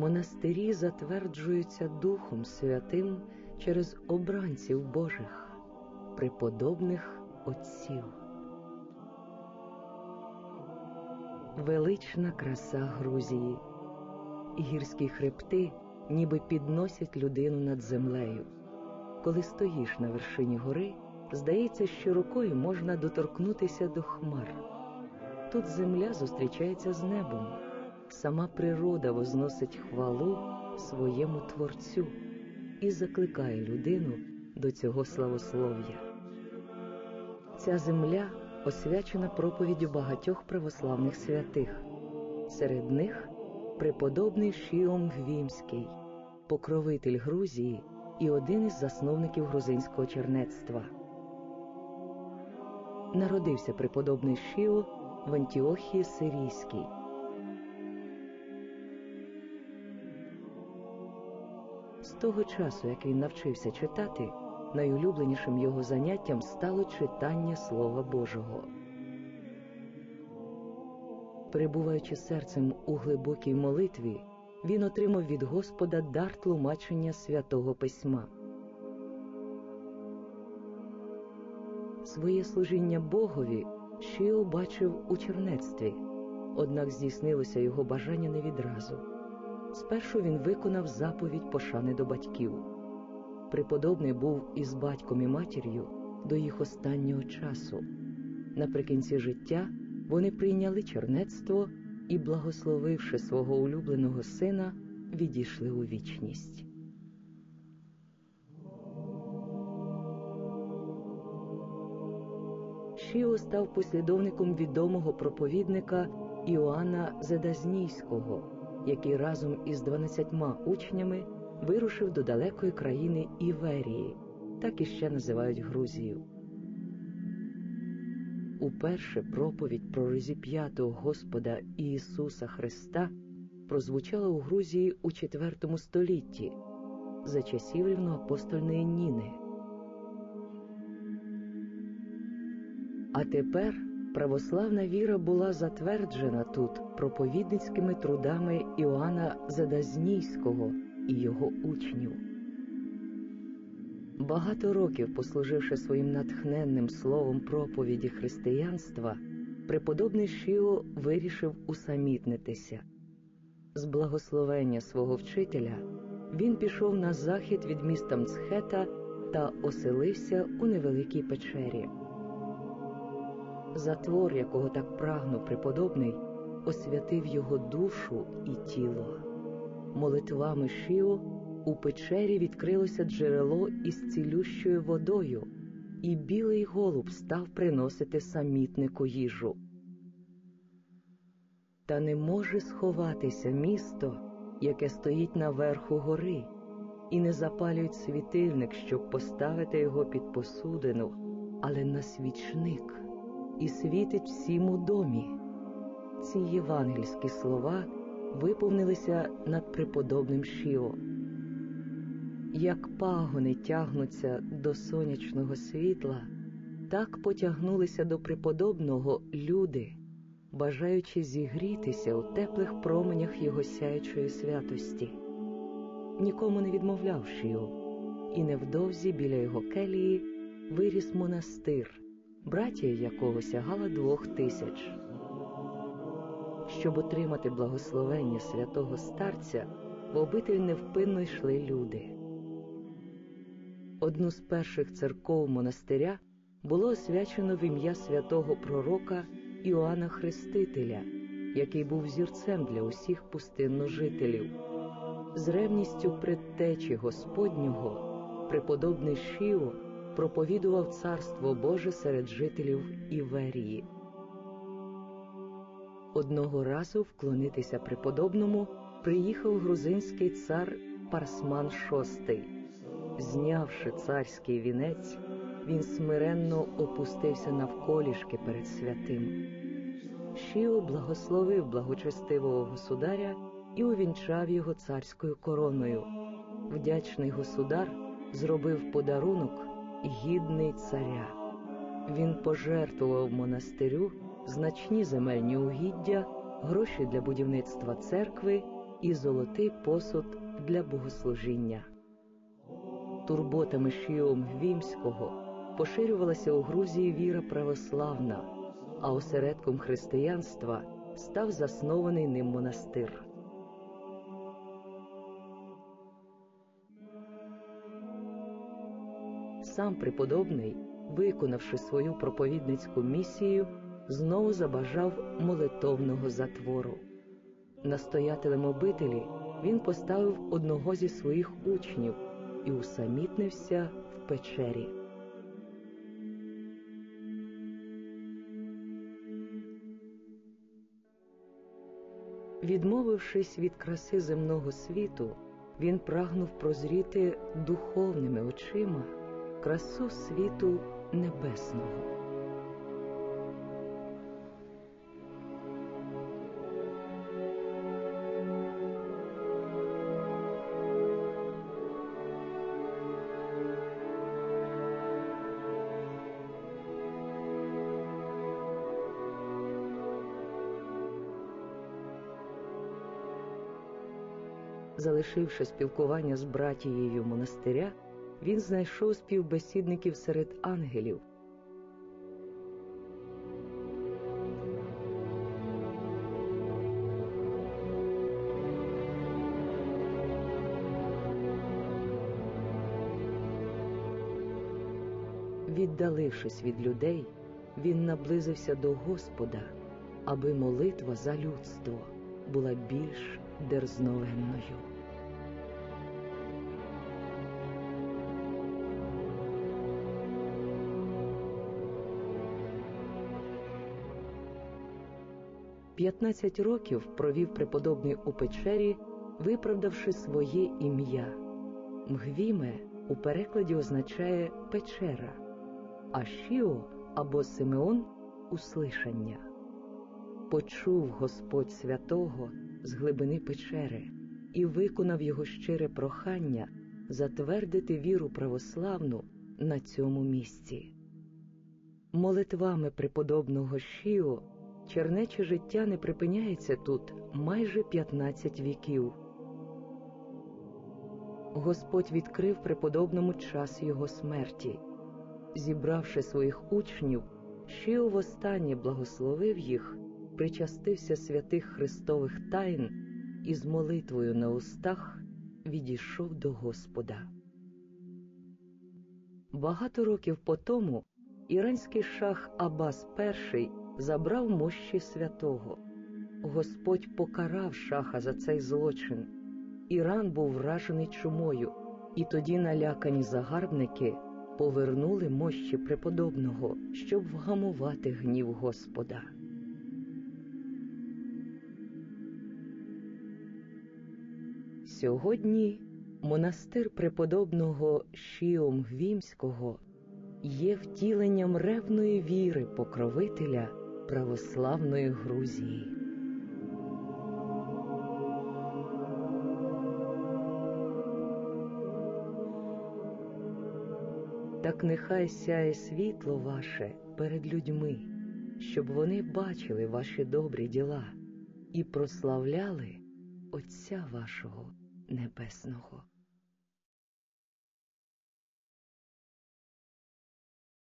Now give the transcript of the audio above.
Монастирі затверджуються Духом Святим через обранців Божих, преподобних отців. Велична краса Грузії, гірські хребти ніби підносять людину над землею. Коли стоїш на вершині гори, здається, що рукою можна доторкнутися до хмар. Тут земля зустрічається з небом, сама природа возносить хвалу своєму творцю і закликає людину до цього славослов'я. Ця земля освячена проповіддю багатьох православних святих, серед них преподобний Шіом Гвімський, покровитель Грузії і один із засновників грузинського чернецтва. Народився преподобний Шіо в Антіохії Сирійській. З того часу, як він навчився читати, найулюбленішим його заняттям стало читання Слова Божого. Перебуваючи серцем у глибокій молитві, він отримав від Господа дар тлумачення святого письма. Своє служіння Богові Шіо бачив у чернецтві, однак здійснилося його бажання не відразу. Спершу він виконав заповідь пошани до батьків. Преподобний був із батьком і матір'ю до їх останнього часу. Наприкінці життя вони прийняли чернецтво і, благословивши свого улюбленого сина, відійшли у вічність. Шіо став послідовником відомого проповідника Іоанна Зедазнійського, який разом із дванадцятьма учнями вирушив до далекої країни Іверії, так іще називають Грузію. Уперше проповідь про розіп'ятого Господа Ісуса Христа прозвучала у Грузії у IV столітті за часів рівноапостольної Ніни. А тепер православна віра була затверджена тут проповідницькими трудами Іоанна Задазнійського і його учнів. Багато років, послуживши своїм натхненним словом проповіді християнства, преподобний Шіо вирішив усамітнитися. З благословення свого вчителя він пішов на захід від міста Мцхета та оселився у невеликій печері. Затвор, якого так прагнув преподобний, освятив його душу і тіло. Молитвами Шіо у печері відкрилося джерело із цілющою водою, і білий голуб став приносити самітнику їжу. Та не може сховатися місто, яке стоїть на верху гори, і не запалюють світильник, щоб поставити його під посудину, але на свічник і світить всім у домі. Ці євангельські слова виповнилися над преподобним Шіо. Як пагони тягнуться до сонячного світла, так потягнулися до преподобного люди, бажаючи зігрітися у теплих променях його сяючої святості. Нікому не відмовляв Шіо, і невдовзі біля його келії виріс монастир, братія якого сягала двох тисяч. Щоб отримати благословення святого старця, в обитель невпинно йшли люди. Одну з перших церков монастиря було освячено в ім'я святого пророка Іоанна Хрестителя, який був зірцем для усіх пустинножителів. З ревністю предтечі Господнього преподобний Шіо проповідував Царство Боже серед жителів Іверії. Одного разу вклонитися преподобному приїхав грузинський цар Парсман VI. Знявши царський вінець, він смиренно опустився навколішки перед святим. Шіо благословив благочестивого государя і увінчав його царською короною. Вдячний государ зробив подарунок гідний царя. Він пожертвував монастирю значні земельні угіддя, гроші для будівництва церкви і золотий посуд для богослужіння. Турботами Шіом Гвімського поширювалася у Грузії віра православна, а осередком християнства став заснований ним монастир. Сам преподобний, виконавши свою проповідницьку місію, знову забажав молитовного затвору. Настоятелем обителі він поставив одного зі своїх учнів і усамітнився в печері. Відмовившись від краси земного світу, він прагнув прозріти духовними очима красу світу небесного. Залишивши спілкування з братією монастиря, він знайшов співбесідників серед ангелів. Віддалившись від людей, він наблизився до Господа, аби молитва за людство була більш дерзновенною. П'ятнадцять років провів преподобний у печері, виправдавши своє ім'я. Мгвіме у перекладі означає печера, а Шіо або Симеон услишання. Почув Господь святого з глибини печери і виконав його щире прохання затвердити віру православну на цьому місці. Молитвами преподобного Шіо чернече життя не припиняється тут майже 15 віків. Господь відкрив преподобному час його смерті. Зібравши своїх учнів, Шіо востаннє благословив їх, причастився святих Христових тайн і з молитвою на устах відійшов до Господа. Багато років по тому іранський шах Абас І забрав мощі святого. Господь покарав шаха за цей злочин. Іран був вражений чумою, і тоді налякані загарбники повернули мощі преподобного, щоб вгамувати гнів Господа. Сьогодні монастир преподобного Шіом Гвімського є втіленням ревної віри покровителя православної Грузії. Так нехай сяє світло ваше перед людьми, щоб вони бачили ваші добрі діла і прославляли Отця вашого Небесного.